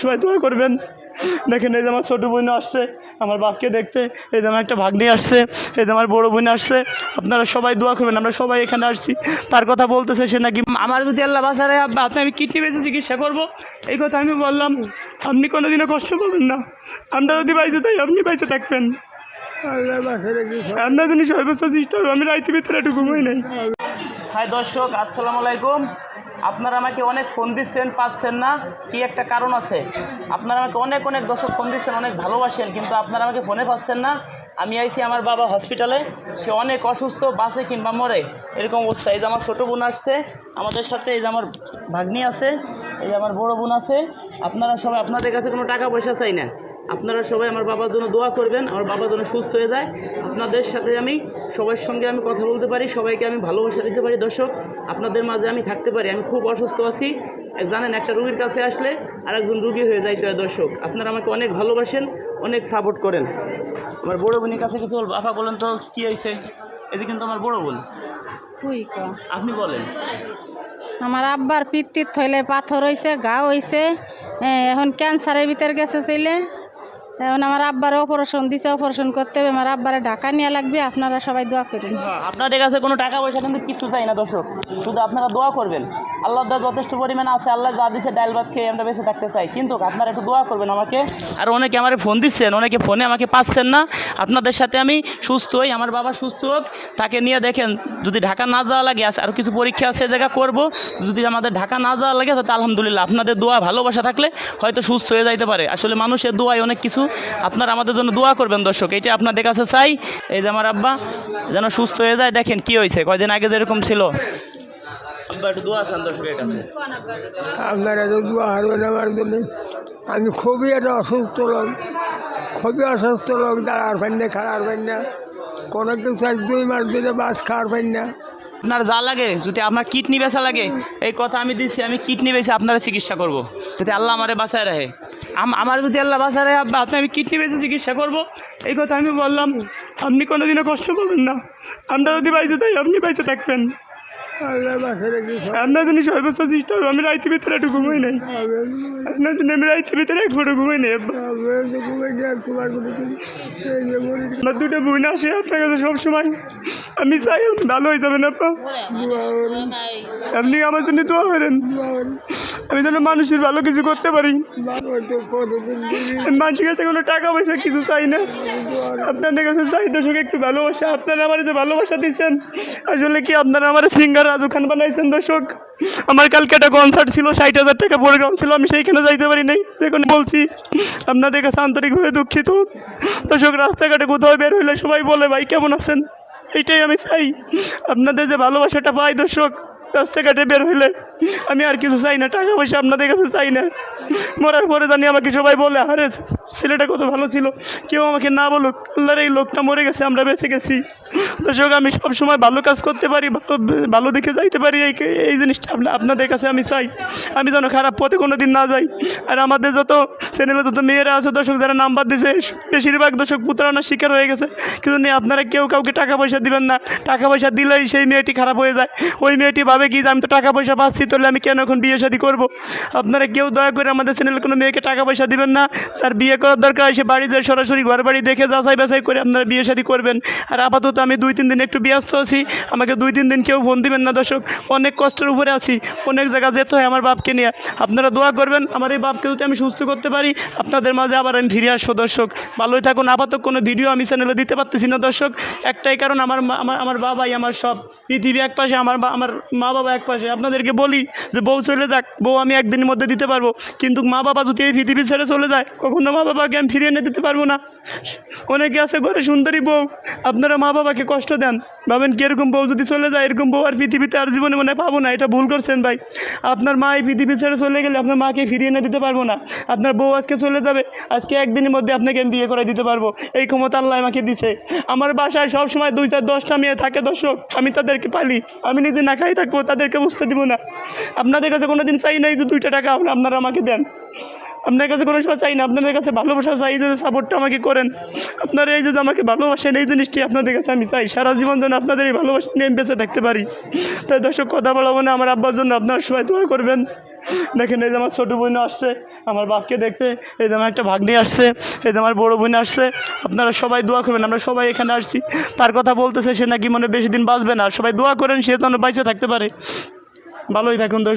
সবাই দোয়া করবেন। দেখেন এই যে আমার ছোটো বোন আসছে, আমার বাপকে দেখতে। এই যে আমার একটা ভাগ্নি আসছে, এই যে আমার বড় বোন আসছে। আপনারা সবাই দোয়া করবেন, আমরা সবাই এখানে আসছি। তার কথা বলতেছে সে নাকি আমার যদি আল্লাহ বাসারে আব্বা, আপনি আমি কিডনি বেঁচে চিকিৎসা করব। এই কথা আমি বললাম, আপনি কোনোদিনও কষ্ট করবেন না। আমরা যদি বাইসে তাই আপনি বাইসে থাকবেন। আমরা যদি সর্বোচ্চ চেষ্টা আমি রাইতে ভিতরে একটু ঘুমাই নাই। হাই দর্শক, আসসালামু আলাইকুম। আপনারা আমাকে অনেক ফোন দিচ্ছেন, পাচ্ছেন না, কি একটা কারণ আছে? আপনারা আমাকে অনেক অনেক দর্শক ফোন দিচ্ছেন, অনেক ভালোবাসেন, কিন্তু আপনারা আমাকে ফোনে পাচ্ছেন না। আমি আইছি আমার বাবা হসপিটালে, সে অনেক অসুস্থ বাসে কিংবা মরে, এরকম অবস্থা। এই যে আমার ছোটো বোন আসছে, আমাদের সাথে এই যে আমার ভাগ্নি আছে, এই যে আমার বড় বোন আছে, আপনারা সবাই আপনাদের কাছে কোনো টাকা পয়সা চাই না। আপনারা সবাই আমার বাবার জন্য দোয়া করবেন আমার বাবা যেন সুস্থ হয়ে যায়। আপনাদের সাথে আমি সবার সঙ্গে আমি কথা বলতে পারি সবাইকে আমি ভালোবাসা দিতে পারি। দর্শক আপনাদের মাঝে আমি থাকতে পারি আমি খুব অসুস্থ আছি। জানেন একটা রুগীর কাছে আসলে আরেকজন রুগী হয়ে যাইতে হয় দর্শক। আপনারা আমাকে অনেক ভালোবাসেন অনেক সাপোর্ট করেন। আমার বড় বোনের কাছে কিছু বলব। আপা বলেন তো কী হয়েছে? এদিকে কিন্তু আমার বড় বোন। তুই আপনি বলেন। আমার আব্বার পিত্তির থইলে পাথর হইছে ঘা হইছে এ, এখন ক্যান্সারের ভিতর গেছে ছিলে এখন আমার আব্বার অপারেশন দিছে অপারেশন করতে হবে। আমার আব্বারে ঢাকা নিয়ে লাগবে, আপনারা সবাই দোয়া করেন। আপনাদের কাছে কোনো টাকা পয়সা কিন্তু কিছু চাই না, দর্শক। শুধু আপনারা দোয়া করবেন। আল্লাহ দা যথেষ্ট পরিমাণ আছে, আল্লাহ যা দিছে ডাল ভাত খেয়ে আমরা বেঁচে থাকতে চাই। কিন্তু আপনারা একটু দোয়া করবেন আমাকে। আর অনেকে আমার ফোন দিচ্ছেন, অনেকে ফোনে আমাকে পাচ্ছেন না। আপনাদের সাথে আমি সুস্থ হই, আমার বাবা সুস্থ হোক। তাকে নিয়ে দেখেন, যদি ঢাকা না যাওয়া লাগে আর কিছু পরীক্ষা আছে জায়গা করব। যদি আমাদের ঢাকা না যাওয়া লাগে, তাহলে আলহামদুলিল্লাহ আপনাদের দোয়া, ভালোবাসা থাকলে হয়তো সুস্থ হয়ে যাইতে পারে। আসলে মানুষের দোয়ায় অনেক কিছু। আপনারা আমাদের জন্য দোয়া করবেন দর্শক, এটা আপনাদের কাছে চাই। এই যে আমার আব্বা যেন সুস্থ হয়ে যায়, দেখেন কি হয়েছে কয়দিন আগে যেরকম ছিল আব্বা একটু দোয়া চান দর্শকের কাছে? আপনারা তো দোয়া হারবেন আমার জন্য। আমি খুবই একটা অসুস্থ লোক খুবই অসুস্থ লোক দাঁড়ার পাই না খাড়ার পাই না কোনো কিছু এক দুই মাস ধরে বাস খাওয়ার পাই না আপনার যা লাগে যদি আপনার কিডনি বেচা লাগে এই কথা আমি দিচ্ছি আমি কিডনি বেচে আপনারা চিকিৎসা করব। যদি আল্লাহ আমারে বাঁচায় রাখে। আম- আমার যদি আল্লাহ বাঁচায় রাখে আব্বা আপনি আমি কিডনি বেচে চিকিৎসা করব। এই কথা আমি বললাম আপনি কোনোদিনও কষ্ট করবেন না। আমরা যদি বাইসে তাই আপনি বাইসে থাকবেন। আপনার জন্য সর্বোচ্চ চেষ্টা আমি রাইতে ভিতরে একটু ঘুমাই নাই আপনার জন্য আমি রাইতে ভিতরে এক ফটো ঘুমাই নাই আমার দুটো বোন আসে আপনার কাছে সবসময় আমি চাই ভালো হয়ে যাবেন আপা আপনি আমার জন্য দোয়া করেন আমি যেন মানুষের ভালো কিছু করতে পারি। মানুষের কাছে কোনো টাকা পয়সা কিছু চাই না। আপনাদের কাছে চাই দর্শক একটু ভালোবাসা। আপনারা আমার যে ভালোবাসা দিচ্ছেন আসলে কি আপনারা আমার সিঙ্গার রাজু খান বানাইছেন দর্শক? আমার কালকে একটা কনসার্ট ছিল, ষাট হাজার টাকা প্রোগ্রাম ছিল, আমি সেইখানে যাইতে পারি নাই যেখানে বলছি। আপনাদের কাছে আন্তরিকভাবে দুঃখিত। দর্শক, রাস্তাঘাটে কোথাও বের হইলে সবাই বলে, ভাই, কেমন আছেন? এইটাই আমি চাই। আপনাদের যে ভালোবাসাটা পাই দর্শক, রাস্তাঘাটে বের হইলে আমি আর কিছু চাই না টাকা পয়সা আপনাদের কাছে চাই না। মরার পরে জানি আমাকে সবাই বলে আরে ছেলেটা কত ভালো ছিল। কেউ আমাকে না বলুক আল্লাহর এই লোকটা মরে গেছে আমরা বেঁচে গেছি। দর্শক আমি সবসময় ভালো কাজ করতে পারি ভালো ভালো দিকে যাইতে পারি এই এই জিনিসটা আপনা- আপনাদের কাছে আমি চাই। আমি যেন খারাপ পথে কোনো দিন না যাই। আর আমাদের যত চ্যানেলে যত মেয়েরা আছে দর্শক যারা নাম্বার দিছে বেশিরভাগ দর্শক প্রতারণার শিকার হয়ে গেছে। কিন্তু নে, আপনারা কেউ কাউকে টাকা পয়সা দিবেন না। টাকা পয়সা দিলেই সেই মেয়েটি খারাপ হয়ে যায়। ওই মেয়েটি ভাবে কি যে আমি তো টাকা পয়সা পাচ্ছি তাহলে আমি কেন এখন বিয়ে শাদী করব? আপনারা কেউ দয়া করে আমাদের চ্যানেলে কোনো মেয়েকে টাকা পয়সা দিবেন না। তার বিয়ে করার দরকার সে বাড়িতে সরাসরি ঘর বাড়ি দেখে যাচাই বাছাই করে আপনারা বিয়ে শাদী করবেন। আর আপাতত আমি দুই তিন দিন একটু ব্যস্ত আছি। আমাকে দুই তিন দিন কেউ ফোন দিবেন না, দর্শক। অনেক কষ্টের উপরে আছি। অনেক জায়গা যেতে হয় আমার বাপকে নিয়ে। আপনারা দোয়া করবেন, আমার এই বাপকে যদি আমি সুস্থ করতে পারি, আপনাদের মাঝে আবার আমি ফিরে আসব, দর্শক। ভালোই থাকুন। আপাতত কোনো ভিডিও আমি চ্যানেলে দিতে পারতেছি না, দর্শক। একটাই কারণ, আমার আমার আমার বাবাই আমার সব। পৃথিবী এক পাশে, আমার আমার মা বাবা এক পাশে। আপনাদেরকে বলি যে বউ চলে যাক, বউ আমি একদিনের মধ্যে দিতে পারব। কিন্তু মা বাবা যদি এই পৃথিবী ছেড়ে চলে যায়, কখনো মা বাবাকে আমি ফিরিয়ে এনে দিতে পারব না। অনেকে আছে ঘরে সুন্দরী বউ, আপনারা মা বাবাকে কষ্ট দেন। ভাবেন কি এরকম বউ যদি চলে যায়, এরকম বউ আর পৃথিবীতে আর জীবনে মনে পাবো না, এটা ভুল করছেন ভাই। আপনার মা এই পৃথিবী ছেড়ে চলে গেলে আপনার মাকে ফিরিয়ে এনে দিতে পারব না। আপনার বউ আজকে চলে যাবে, আজকে একদিনের মধ্যে আপনাকে আমি বিয়ে করে দিতে পারব। এই ক্ষমতা আল্লাহ আমাকে দিছে। আমার বাসায় সব সময় দুই চার দশটা মেয়ে থাকে দর্শক, আমি তাদেরকে পালি, আমি নিজে না খাই থাকব, তাদেরকে বুঝতে দিব না। আপনাদের কাছে কোনো দিন চাই নাই যে দুইটা টাকা আপনারা আমাকে দেন। আপনার কাছে কোনো সময় চাই না, আপনাদের কাছে ভালোবাসা চাই যে সাপোর্টটা আমাকে করেন। আপনারা এই যে আমাকে ভালোবাসেন, এই জিনিসটি আপনাদের কাছে আমি চাই। সারা জীবন যেন আপনাদের এই ভালোবাসা নিয়ে বেঁচে থাকতে পারি। তাই দর্শক, কথা বলাবো না আমার আব্বার জন্য আপনারা সবাই দোয়া করবেন। দেখেন, এই যে আমার ছোটো বোন আসছে, আমার বাপকে দেখতে। এই যে আমার একটা ভাগ্নি আসছে, এই যে আমার বড়ো বোন আসছে। আপনারা সবাই দোয়া করবেন, আমরা সবাই এখানে আসছি। তার কথা বলতেছে, সে নাকি মনে বেশি দিন বাঁচবে না। সবাই দোয়া করেন, সে যেন বাইচে থাকতে পারে। ভালোই থাকুন দোষ